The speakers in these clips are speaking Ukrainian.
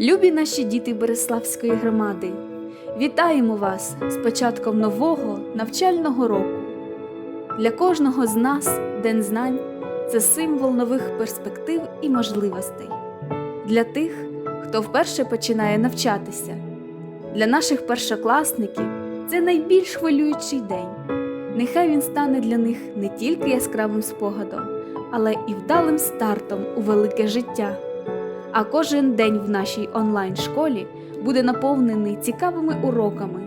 Любі наші діти Береславської громади, вітаємо вас з початком нового навчального року. Для кожного з нас День знань це символ нових перспектив і можливостей. Для тих, хто вперше починає навчатися, для наших першокласників це найбільш хвилюючий день. Нехай він стане для них не тільки яскравим спогадом, але і вдалим стартом у велике життя. А кожен день в нашій онлайн-школі буде наповнений цікавими уроками,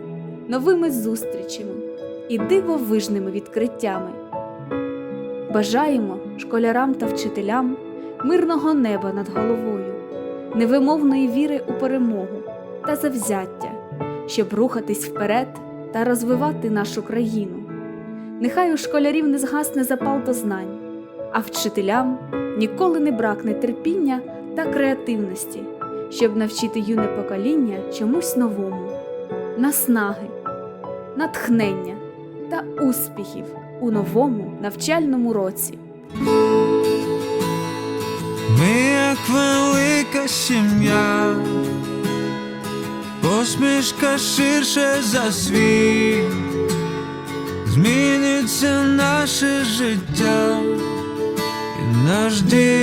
новими зустрічами і дивовижними відкриттями. Бажаємо школярам та вчителям мирного неба над головою, невимовної віри у перемогу та завзяття, щоб рухатись вперед та розвивати нашу країну. Нехай у школярів не згасне запал до знань, а вчителям ніколи не бракне терпіння та креативності, щоб навчити юне покоління чомусь новому, наснаги, натхнення та успіхів у новому навчальному році. Ми як велика сім'я, посмішка ширше за світ, зміниться наше життя і наш дім.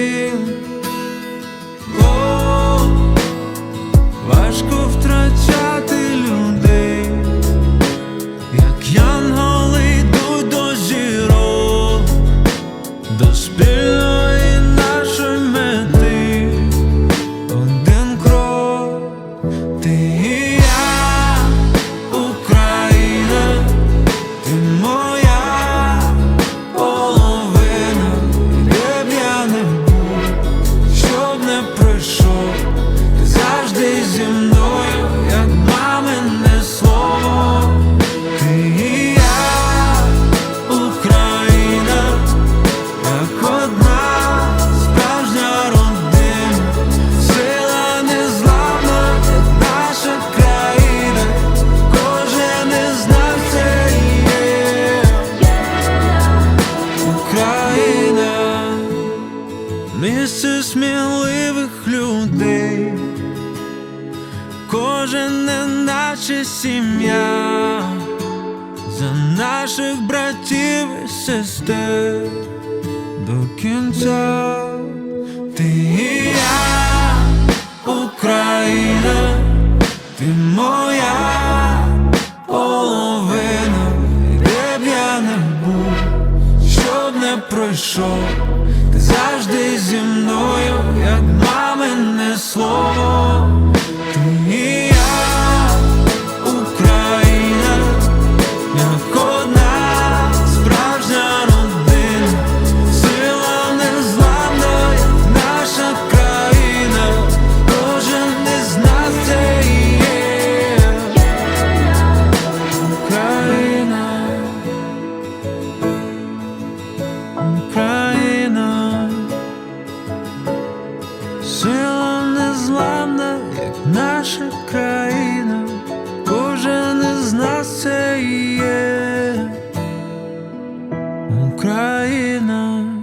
Як кожен не наче сім'я за наших братів і сестер до кінця ти і я, Україна, ти моя половина, де б я не був, щоб не пройшов, ти завжди зі мною, як мамине слово. наша країна, кожен із нас це є Україна.